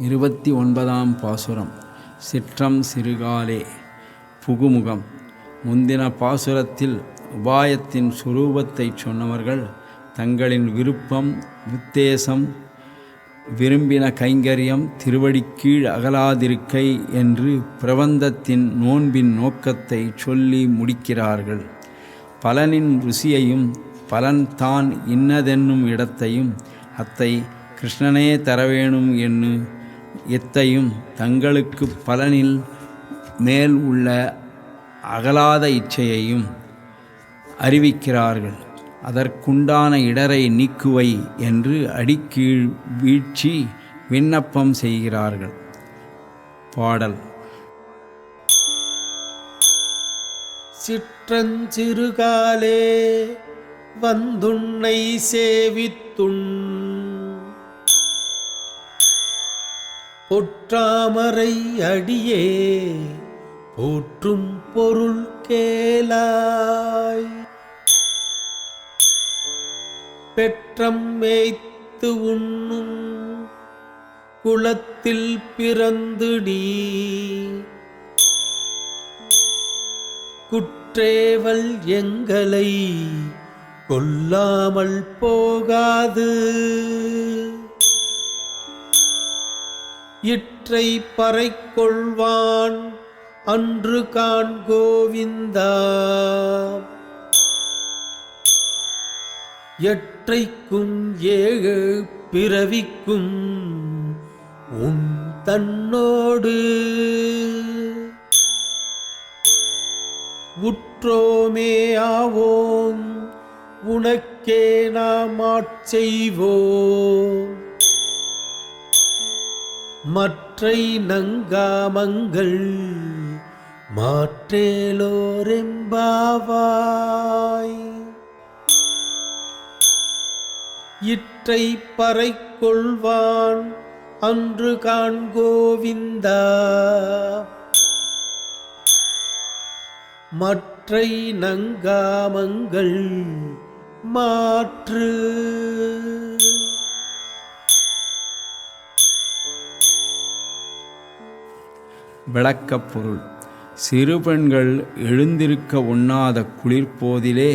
இருபத்தி ஒன்பதாம் பாசுரம். சிற்றம் சிறுகாலே. புகுமுகம். முந்தின பாசுரத்தில் உபாயத்தின் சுரூபத்தை சொன்னவர்கள் தங்களின் விருப்பம் உத்தேசம் விரும்பின கைங்கரியம் திருவடிக்கீழ் அகலாதிருக்கை என்று பிரபந்தத்தின் நோன்பின் நோக்கத்தை சொல்லி முடிக்கிறார்கள். பலனின் ருசியையும் பலன் தான் இன்னதென்னும் இடத்தையும் அத்தை கிருஷ்ணனே தரவேணும் என்று எத்தையும் தங்களுக்கு பலனில் மேல் உள்ள அகலாத இச்சையையும் அறிவிக்கிறார்கள். அதற்குண்டான இடரை நீக்குவை என்று அடிக்கீழ் வீழ்ச்சி விண்ணப்பம் செய்கிறார்கள். பாடல். சிற்றஞ்சிறுகாலே வந்துன்னை சேவித்துண் பொற்றாமரை அடியே போற்றும் பொருள் கேளாய். பெற்றம் மேய்த்து உண்ணும் குளத்தில் பிறந்து நீ குற்றேவல் எங்களை கொல்லாமல் போகாது. இற்றை பறைக்கொள்வான் அன்று காண் கோவிந்தா எற்றைக்கும் ஏழு பிறவிக்கும் உன் தன்னோடு. உற்றோமே ஆவோம் உனக்கே நாம் ஆட்செய்வோம். மற்றை நங்காமங்கள் மாற்றேலோரெம்பாவாய். இற்றை பறைக்கொள்வான் அன்று காண்கோவிந்தா. மற்றை நங்காமங்கள் மாற்று. விளக்கப் பொருள். சிறு பெண்கள் எழுந்திருக்க உண்ணாத குளிர்போதிலே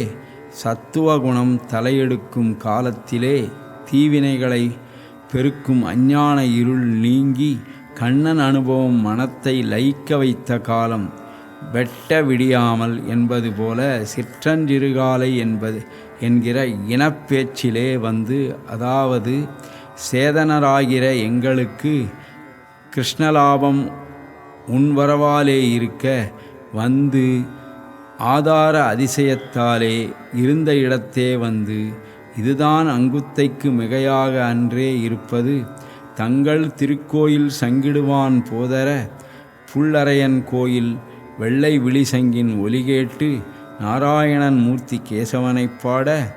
சத்துவகுணம் தலையெடுக்கும் காலத்திலே தீவினைகளை பெருக்கும் அஞ்ஞான இருள் நீங்கி கண்ணன் அனுபவம் மனத்தை லயிக்க வைத்த காலம். வெட்ட விடியாமல் என்பது போல சிற்றஞ்சிறுகாலை என்பது என்கிற இனப்பேச்சிலே வந்து அதாவது சேதனராகிற எங்களுக்கு கிருஷ்ணலாபம் உன்வரவாலே இருக்க வந்து ஆதார அதிசயத்தாலே இருந்த இடத்தே வந்து இதுதான் அங்குத்தைக்கு மிகையாக அன்றே இருப்பது. தங்கள் திருக்கோயில் சங்கிடுவான் போதர புல்லரையன் கோயில் வெள்ளை விழிசங்கின் ஒலிகேட்டு நாராயணன் மூர்த்தி கேசவனைப் பாட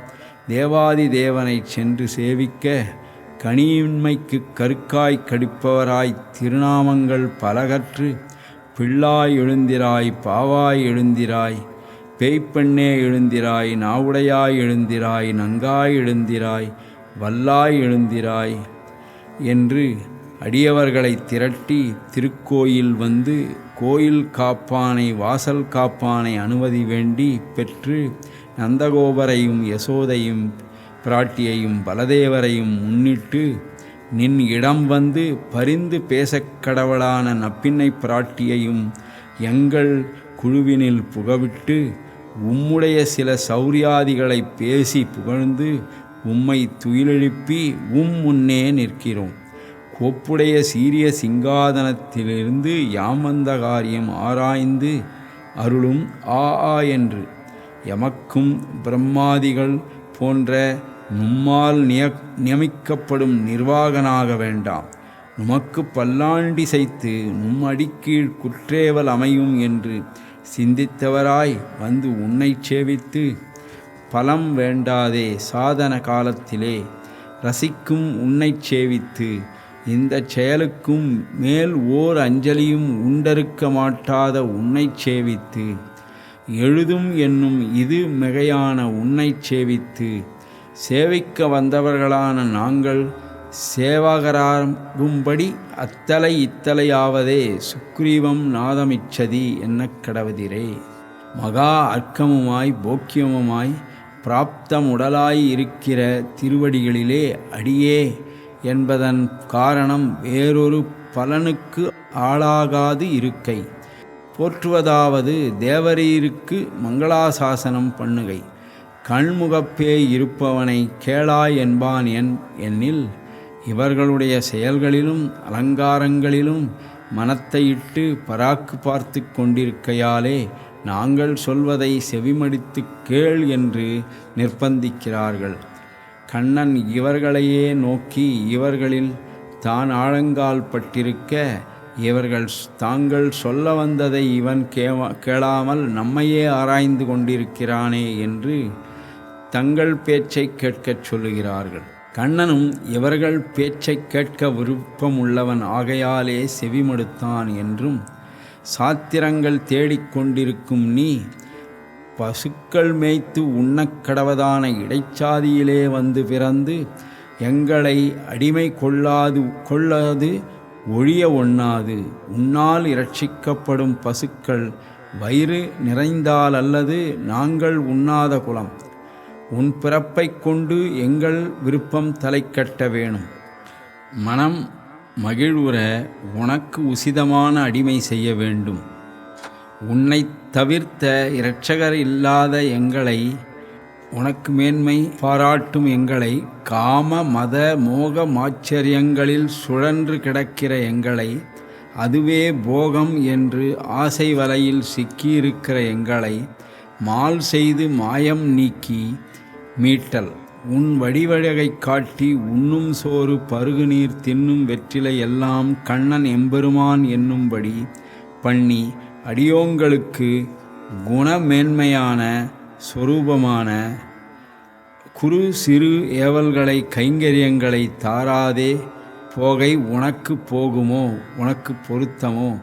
தேவாதி தேவனைச் சென்று சேவிக்க கனியின்மைக்கு கருக்காய் கடிப்பவராய் திருநாமங்கள் பலகற்று பிள்ளாய் எழுந்திராய் பாவாய் எழுந்திராய் பேய்ப்பெண்ணே எழுந்திராய் நாவுடையாய் எழுந்திராய் நங்காய் எழுந்திராய் வல்லாய் எழுந்திராய் என்று அடியவர்களை திரட்டி திருக்கோயில் வந்து கோயில் காப்பானை வாசல் காப்பானை அனுமதி வேண்டி பெற்று நந்தகோபரையும் யசோதையும் பிராட்டியையும் பலதேவரையும் முன்னிட்டு நின் இடம் வந்து பரிந்து பேசக்கடவளான நப்பின்னை பிராட்டியையும் எங்கள் குழுவினில் புகவிட்டு உம்முடைய சில சௌரியாதிகளை பேசி புகழ்ந்து உம்மை துயிலெழுப்பி உம் முன்னே நிற்கிறோம். கோப்புடைய சீரிய சிங்காதனத்திலிருந்து யாமந்த காரியம் ஆராய்ந்து அருளும் ஆ ஆ என்று. எமக்கும் பிரம்மாதிகள் போன்ற நும்மால் நிய நியமிக்கப்படும் நிர்வாகனாக வேண்டாம். நமக்கு பல்லாண்டி செய்து நும் அடிக்கீழ் குற்றேவல் அமையும் என்று சிந்தித்தவராய் வந்து உன்னை சேவித்து பலம் வேண்டாதே சாதன காலத்திலே ரசிக்கும் உன்னை சேவித்து இந்த செயலுக்கும் மேல் ஓர் அஞ்சலியும் உண்டறுக்க மாட்டாத உன்னை சேவித்து எழுதும் என்னும் இது மிகையான உன்னை சேவித்து சேவிக்க வந்தவர்களான நாங்கள் சேவகராகும்படி அத்தலை இத்தலையாவதே சுக்ரீவம் நாதமிச்சதி என்ன கடவதிரே. மகா அர்க்கமுமாய் போக்கியமுமாய் பிராப்தமுடலாய் இருக்கிற திருவடிகளிலே அடியே என்பதன் காரணம் வேறொரு பலனுக்கு ஆளாகாது இருக்கை. போற்றுவதாவது தேவரீருக்கு மங்களாசாசனம் பண்ணுகை. கண்முகப்பே இருப்பவனை கேளாய் என்பான் என் என்னில். இவர்களுடைய செயல்களிலும் அலங்காரங்களிலும் மனத்தை இட்டு பராக்கு பார்த்து கொண்டிருக்கையாலே நாங்கள் சொல்வதை செவிமடித்து கேள் என்று நிர்பந்திக்கிறார்கள் கண்ணன் இவர்களையே நோக்கி இவர்களில் தான் ஆழங்கால் பட்டிருக்க இவர்கள் தாங்கள் சொல்ல வந்ததை இவன் கேவ கேளாமல் நம்மையே ஆராய்ந்து கொண்டிருக்கிறானே என்று தங்கள் பேச்சை கேட்கச் சொல்லுகிறார்கள். கண்ணனும் இவர்கள் பேச்சை கேட்க விருப்பமுள்ளவன் ஆகையாலே செவிமடுத்தான் என்றும் சாத்திரங்கள் தேடிக்கொண்டிருக்கும் நீ பசுக்கள் மேய்த்து உண்ணக்கடவதான இடைச்சாதியிலே வந்து பிறந்து எங்களை அடிமை கொள்ளாது கொள்ளாது ஒழிய ஒண்ணாது. உன்னால் இரட்சிக்கப்படும் பசுக்கள் வயிறு நிறைந்தால் அல்லது நாங்கள் உண்ணாத குலம். உன் பிறப்பைக் கொண்டு எங்கள் விருப்பம் தலை கட்ட வேணும். மனம் மகிழ்வுற உனக்கு உசிதமான அடிமை செய்ய வேண்டும். உன்னை தவிர்த்த இரட்சகர் இல்லாத எங்களை உனக்கு மேன்மை பாராட்டும் எங்களை. காம மத மோக மாச்சரியங்களில் சுழன்று கிடக்கிற எங்களை. அதுவே போகம் என்று ஆசை வலையில் சிக்கியிருக்கிற எங்களை. மால் செய்து மாயம் நீக்கி மீட்டல். உன் வடிவழகை காட்டி உண்ணும் சோறு பருகு நீர் தின்னும் வெற்றிலை எல்லாம் கண்ணன் எம்பெருமான் என்னும்படி பண்ணி அடியோங்களுக்கு குணமேன்மையான சொரூபமான குறு சிறு ஏவல்களை கைங்கரியங்களை தாராதே போகை உனக்கு போகுமோ உனக்கு பொருத்தமோ?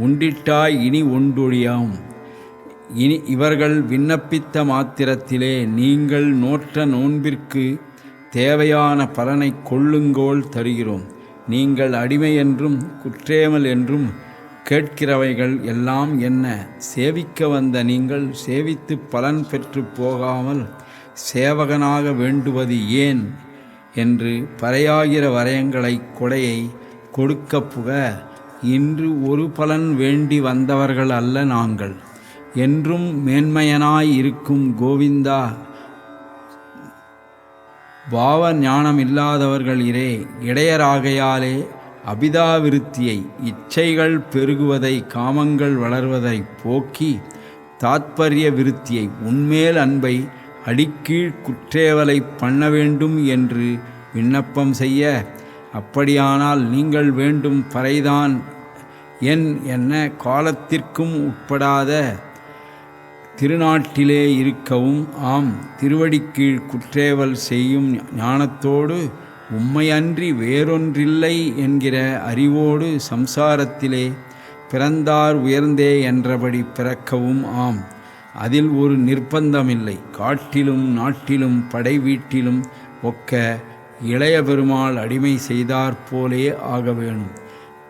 உண்டிட்டாய் இனி ஒன்றொழியாம் இனி இவர்கள் விண்ணப்பித்த மாத்திரத்திலே நீங்கள் நோற்ற நோன்பிற்கு தேவையான பலனை கொள்ளுங்கோள் தருகிறோம். நீங்கள் அடிமை என்றும் குற்றேமல் என்றும் கேட்கிறவைகள் எல்லாம் என்ன? சேவிக்க வந்த நீங்கள் சேவித்து பலன் பெற்று போகாமல் சேவகனாக வேண்டுவது ஏன்? என்று பறையாகிற வரையங்களை கொடையை கொடுக்க புக இன்று ஒரு பலன் வேண்டி வந்தவர்கள் அல்ல நாங்கள். என்றும் மேன்மையனாய் இருக்கும் கோவிந்தா பாவ ஞானம் இல்லாதவர்கள் இரே இடையராகையாலே அபிதாவிருத்தியை இச்சைகள் பெருகுவதை காமங்கள் வளர்வதை போக்கி தாத்பரிய விருத்தியை உன்மேல் அன்பை அடிக்கீழ் குற்றேவலை பண்ண வேண்டும் என்று விண்ணப்பம் செய்ய அப்படியானால் நீங்கள் வேண்டும் பறைதான். என் என்ன காலத்திற்கும் உட்படாத திருநாட்டிலே இருக்கவும் ஆம். திருவடிக்கீழ் குற்றேவல் செய்யும் ஞானத்தோடு உம்மையன்றி வேறொன்றில்லை என்கிற அறிவோடு சம்சாரத்திலே பிறந்தார் உயர்ந்தே என்றபடி பிறக்கவும் ஆம். அதில் ஒரு நிர்பந்தமில்லை காட்டிலும் நாட்டிலும் படை வீட்டிலும் ஒக்க இளைய பெருமாள் அடிமை செய்தாற்போலே ஆக வேணும்.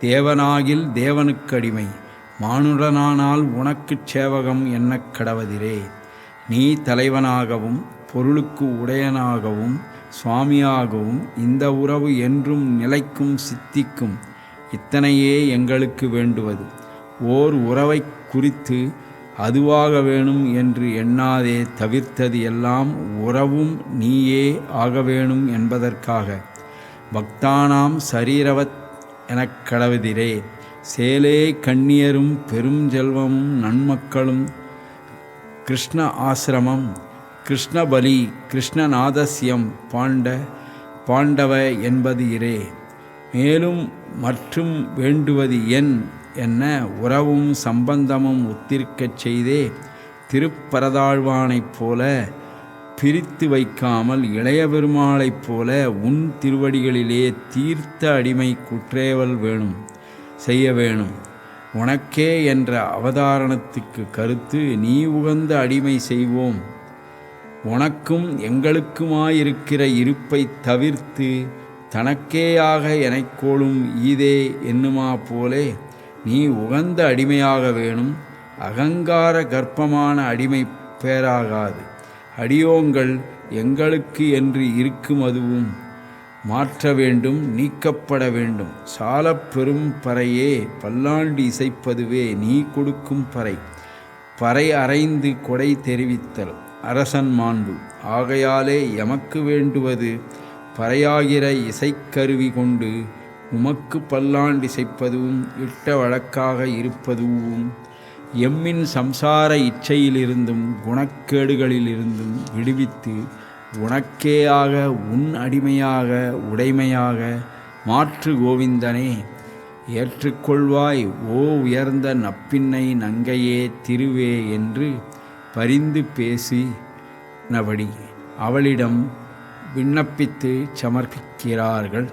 தேவனாகில் தேவனுக்கு அடிமை. மானுடனானால் உனக்குச் சேவகம் என்னக் கடவதிரே. நீ தலைவனாகவும் பொருளுக்கு உடையனாகவும் சுவாமியாகவும் இந்த உறவு என்றும் நிலைக்கும் சித்திக்கும் இத்தனையே எங்களுக்கு வேண்டுவது. ஓர் உறவை குறித்து அதுவாக வேணும் என்று எண்ணாதே தவிர்த்தது எல்லாம் உறவும் நீயே ஆக வேணும் என்பதற்காக. பக்தானாம் சரீரவத் எனக் கடவுதிரே சேலே கண்ணியரும் பெரும் செல்வமும் நன்மக்களும் கிருஷ்ண ஆசிரமம் கிருஷ்ணபலி கிருஷ்ணநாதஸ்யம் பாண்ட பாண்டவ என்பது இரே மேலும் மற்றும் வேண்டுவது என் என்ன உறவும் சம்பந்தமும் ஒத்திருக்கச் செய்தே திருப்பரதாழ்வானைப் போல பிரித்து வைக்காமல் இளைய பெருமாளைப் போல உன் திருவடிகளிலே தீர்த்த அடிமை குற்றேவல் வேணும் செய்ய வேணும். உனக்கே என்ற அவதாரணத்துக்கு கருத்து நீ உகந்த அடிமை செய்வோம். உனக்கும் எங்களுக்குமாயிருக்கிற இருப்பை தவிர்த்து தனக்கேயாக எனக்கோளும் ஈதே என்னுமா போலே? நீ உகந்த அடிமையாக வேணும் அகங்கார கர்ப்பமான அடிமை பேராகாது. அடியோங்கள் எங்களுக்கு என்று இருக்கும் அதுவும். மாற்ற வேண்டும் நீக்கப்பட வேண்டும். சாலப் பெரும் பறையே பல்லாண்டு இசைப்பதுவே நீ கொடுக்கும் பறை. பறை அறைந்து கொடை தெரிவித்தல். அரசன் மாண்பு. ஆகையாலே எமக்கு வேண்டுவது பறையாகிற இசைக்கருவி கொண்டு உமக்கு பல்லாண்டு இசைப்பதும் இட்ட வழக்காக இருப்பதுவும் எம்மின் சம்சார இச்சையிலிருந்தும் குணக்கேடுகளிலிருந்தும் விடுவித்து உனக்கேயாக உன் அடிமையாக உடைமையாக மாற்று கோவிந்தனே ஏற்றுக்கொள்வாய் ஓ உயர்ந்த நப்பின்னை நங்கையே திருவே என்று பரிந்து பேசினபடி அவளிடம் விண்ணப்பித்து சமர்ப்பிக்கிறார்கள்.